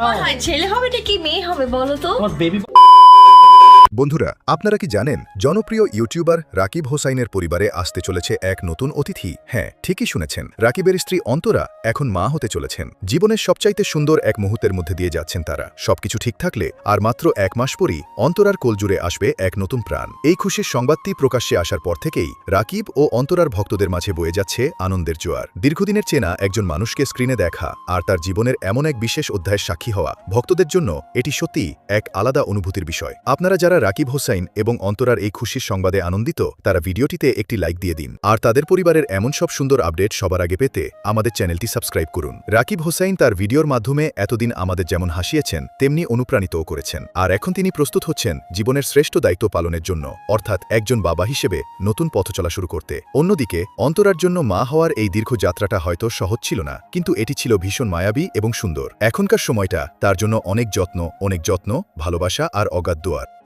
তোমার হয় ছেলে হবে নাকি মেয়ে হবে বলো তো? বেবি বন্ধুরা, আপনারা কি জানেন, জনপ্রিয় ইউটিউবার রাকিব হোসাইনের পরিবারে আসতে চলেছে এক নতুন অতিথি? হ্যাঁ ঠিকই শুনেছেন। রাকিবের স্ত্রী অন্তরা এখন মা হতে চলেছেন। জীবনের সবচাইতে সুন্দর এক মুহূর্তের মধ্যে দিয়ে যাচ্ছেন তারা। সবকিছু ঠিক থাকলে আর মাত্র এক মাস পরই অন্তরার কোলজুড়ে আসবে এক নতুন প্রাণ। এই খুশির সংবাদটি প্রকাশ্যে আসার পর থেকেই রাকিব ও অন্তরার ভক্তদের মাঝে বয়ে যাচ্ছে আনন্দের জোয়ার। দীর্ঘদিনের চেনা একজন মানুষকে স্ক্রিনে দেখা আর তার জীবনের এমন এক বিশেষ অধ্যায়ের সাক্ষী হওয়া ভক্তদের জন্য এটি সত্যিই এক আলাদা অনুভূতির বিষয়। আপনারা যারা রাকিব হোসাইন এবং অন্তরার এই খুশির সংবাদে আনন্দিত, তারা ভিডিওটিতে একটি লাইক দিয়ে দিন। আর তাদের পরিবারের এমন সব সুন্দর আপডেট সবার আগে পেতে আমাদের চ্যানেলটি সাবস্ক্রাইব করুন। রাকিব হোসাইন তার ভিডিওর মাধ্যমে এতদিন আমাদের যেমন হাসিয়েছেন, তেমনি অনুপ্রাণিতও করেছেন। আর এখন তিনি প্রস্তুত হচ্ছেন জীবনের শ্রেষ্ঠ দায়িত্ব পালনের জন্য, অর্থাৎ একজন বাবা হিসেবে নতুন পথ চলা শুরু করতে। অন্যদিকে, অন্তরার জন্য মা হওয়ার এই দীর্ঘ যাত্রাটা হয়তো সহজ ছিল না, কিন্তু এটি ছিল ভীষণ মায়াবী এবং সুন্দর। এখনকার সময়টা তার জন্য অনেক যত্ন অনেক যত্ন, ভালোবাসা আর অগাধ দোয়ার।